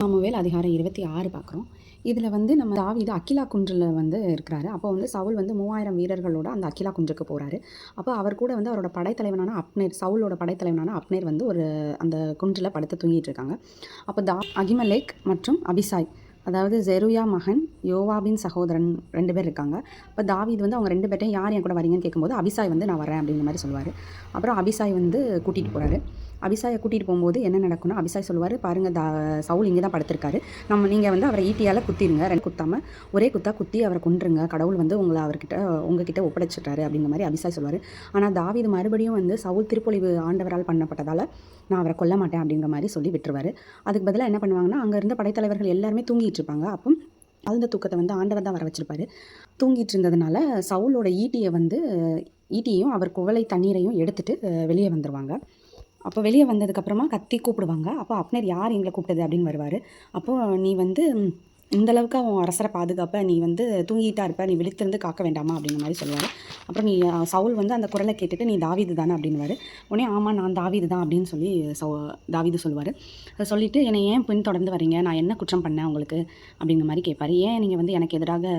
Samuel அதிகாரம் இருபத்தி ஆறு பார்க்குறோம். இதில் வந்து நம்ம தாவீது அக்கிலா குன்றில் வந்து இருக்கிறாரு. அப்போ வந்து சவுல் வந்து மூவாயிரம் வீரர்களோட அந்த அக்கிலா குன்றுக்கு போகிறாரு அப்போ அவர் கூட வந்து அவரோட படைத்தலைவனான அப்னேர் சவுலோட படைத்தலைவனான அப்னேர் வந்து ஒரு அந்த குன்றில் படுத்து தூங்கிட்டு இருக்காங்க. அப்போ தா அகிமலேக் மற்றும் அபிசாய் அதாவது ஜெருயா மகன் யோவாபின் சகோதரன் ரெண்டு பேர் இருக்காங்க. இப்போ தாவீது வந்து அவங்க ரெண்டு பேர்ட்டையும் யார் என் கூட வரீங்கன்னு கேட்கும்போது அபிசாய் வந்து நான் வரேன் அப்படிங்கிற மாதிரி சொல்லுவார். அப்புறம் அபிசாய் வந்து கூட்டிகிட்டு போகிறாரு அபிசாயை கூட்டிகிட்டு போகும்போது என்ன நடக்கும்னா அபிசாய் சொல்லுவார் பாருங்கள் தா சவுல் இங்கே தான் படுத்திருக்காரு. நம்ம நீங்கள் வந்து அவரை ஈட்டியால் குத்திடுங்க ரெண்டு குத்தாமல் ஒரே குத்தா குத்தி அவரை கொன்றுங்க. கடவுள் வந்து உங்களை அவர்கிட்ட உங்ககிட்ட ஒப்படைச்சிட்டாரு. அப்படிங்கிற மாதிரி அபிசாய் சொல்லுவார். ஆனால் தாவிது மறுபடியும் வந்து சவுல் திருப்பொழிவு ஆண்டவரால் பண்ணப்பட்டதால் நான் அவரை கொல்ல மாட்டேன் அப்படிங்கிற மாதிரி சொல்லி விட்டுருவார். அதுக்கு பதிலாக என்ன பண்ணுவாங்கன்னா அங்கே இருந்த படைத்தலைவர்கள் எல்லாருமே தூங்கிட்டு இருப்பாங்க. அப்போ அந்த தூக்கத்தை வந்து ஆண்டவர் தான் வர வச்சிருப்பாரு. தூங்கிட்டு இருந்ததுனால சவுலோட ஈட்டியை வந்து ஈட்டியையும் அவர் குவளை தண்ணீரையும் எடுத்துட்டு வெளியே வந்துடுவாங்க அப்போ வெளியே வந்ததுக்கப்புறமா கத்தி கூப்பிடுவாங்க. அப்போ அப்னர் யார் எங்களை கூப்பிட்டது அப்படின்னு வருவார். அப்போது நீ வந்து இந்தளவுக்கு இந்த அளவுக்கு அவன் அரசரை பாதுகாப்ப நீ வந்து தூங்கிட்டா இருப்ப நீ விழித்திருந்து காக்க வேண்டாமா? அப்படிங்கிற மாதிரி சொல்லுவார். அப்புறம் நீ சவுல் வந்து அந்த குரலை கேட்டுட்டு நீ தாவீது தானே? அப்படின்வாரு உடனே ஆமாம் நான் தாவிது தான் அப்படின்னு சொல்லி சவு தாவீது சொல்லுவார். சொல்லிவிட்டு என்னை ஏன் பின் தொடர்ந்து வரீங்க நான் என்ன குற்றம் பண்ணேன் உங்களுக்கு? அப்படிங்கிற மாதிரி கேட்பாரு ஏன் நீங்கள் வந்து எனக்கு எதிராக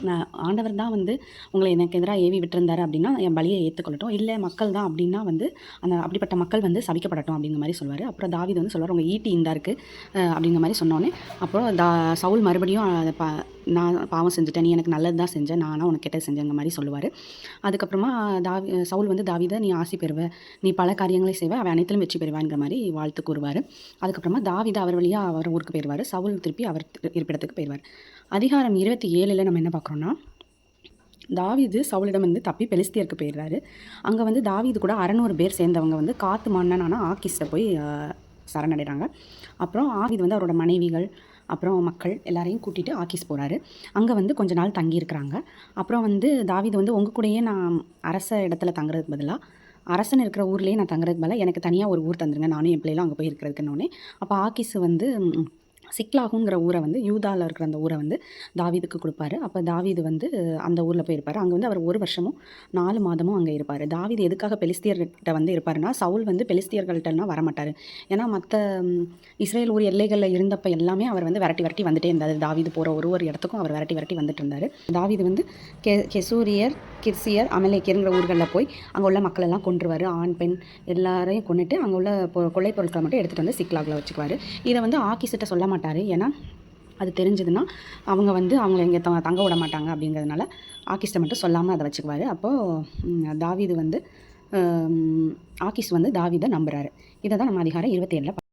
நான் ஆண்டவர் தான் வந்து உங்களை எனக்கு எதிராக ஏவி விட்டுருந்தாரு அப்படின்னா என் பலியை ஏற்றுக்கொள்ளட்டும் இல்லை மக்கள் தான் அப்படின்னா வந்து அந்த அப்படிப்பட்ட மக்கள் வந்து சபிக்கப்படட்டும் அப்படிங்கிற மாதிரி சொல்லுவார் அப்புறம் தாவிது வந்து சொல்வார் உங்கள் ஈட்டி இந்தா இருக்குது அப்படிங்கிற மாதிரி சொன்னோன்னே அப்புறம் தா சவுல் மறுபடியும் அதை ப நான் பாவம் செஞ்சுட்டேன் நீ எனக்கு நல்லது தான் செஞ்சேன் நானாக உனக்கு கெட்டது செஞ்சேங்க மாதிரி சொல்லுவார். அதுக்கப்புறமா தாவி சவுல் வந்து தாவீதை நீ ஆசி பெறுவ. நீ பல காரியங்களை செய்வ அவன் அனைத்திலும் வெற்றி பெறுவாங்கிற மாதிரி வாழ்த்து கூறுவார். அதுக்கப்புறமா தாவீது அவர் வழியாக அவர் ஊருக்கு போயிடுவார் சவுல் திருப்பி அவர் இருப்பிடத்துக்கு போயிடுவார் அதிகாரம் இருபத்தி ஏழில் நம்ம என்ன பார்க்குறோன்னா தாவீது சவுலிடம் வந்து தப்பி பெலிஸ்தியருக்கு போயிடுறாரு. அங்கே வந்து தாவீது கூட அறநூறு பேர் சேர்ந்தவங்க வந்து காத்து மன்னனான ஆக்கிஸை போய் சரணடைகிறாங்க அப்புறம் ஆவிது வந்து அவரோட மனைவிகள் அப்புறம் மக்கள் எல்லாரையும் கூட்டிகிட்டு ஆக்கிஸ் போகிறாரு அங்கே வந்து கொஞ்ச நாள் தங்கியிருக்கிறாங்க. அப்புறம் வந்து தாவீது வந்து உங்கள் கூடயே நான் அரச இடத்துல தங்குறதுக்கு பதிலாக அரசன் இருக்கிற ஊர்லேயே நான் தங்குறதுக்கு பதிலாக எனக்கு தனியாக ஒரு ஊர் தந்துருங்க. நானும் என் பிள்ளைலாம் அங்கே போய் அப்போ ஆக்கீஸ் வந்து சிக்லாகுங்கிற ஊரை வந்து யூதாவில் இருக்கிற அந்த ஊரை வந்து தாவீதுக்கு கொடுப்பாரு. அப்போ தாவீது வந்து அந்த ஊரில் போயிருப்பார். அங்கே வந்து அவர் ஒரு வருஷமும் நாலு மாதமும் அங்கே இருப்பார். தாவீது எதுக்காக பெலிஸ்தியர்கிட்ட வந்து இருப்பாருன்னா சவுல் வந்து பெலிஸ்தியர்கள்ட்டலாம் வரமாட்டார். ஏன்னா மற்ற இஸ்ரேல் ஊர் எல்லைகளில் இருந்தப்போ எல்லாமே அவர் வந்து விரட்டி விரட்டி வந்துட்டே இருந்தார். தாவீது போகிற ஒரு ஒரு இடத்துக்கும் அவர் விரட்டி விரட்டி வந்துட்டு இருந்தார். தாவீது வந்து கெ கெசூரியர் கிர்சியர் அமலேக்கியருங்கிற ஊர்களில் போய் அங்கே உள்ள மக்களெல்லாம் கொன்றுவார். ஆண் பெண் எல்லாரையும் கொண்டுட்டு அங்கே உள்ள கொள்ளை பொருட்களை மட்டும் எடுத்துகிட்டு வந்து சிக்லாகில் வச்சுக்குவார். இதை வந்து ஆக்கிசிட்ட சொல்ல மாட்டார். ஏன்னா அது தெரிஞ்சதுன்னா அவங்க வந்து அவங்கள எங்கே த தங்க விட மாட்டாங்க அப்படிங்கிறதுனால ஆக்கிஸ்ட்டை மட்டும் சொல்லாமல் அதை வச்சுக்குவார். அப்போது தாவீது வந்து ஆக்கிஸ் வந்து தாவீதை நம்புகிறாரு இதை தான் நம்ம அதிகாரம் இருபத்தி ஏழில்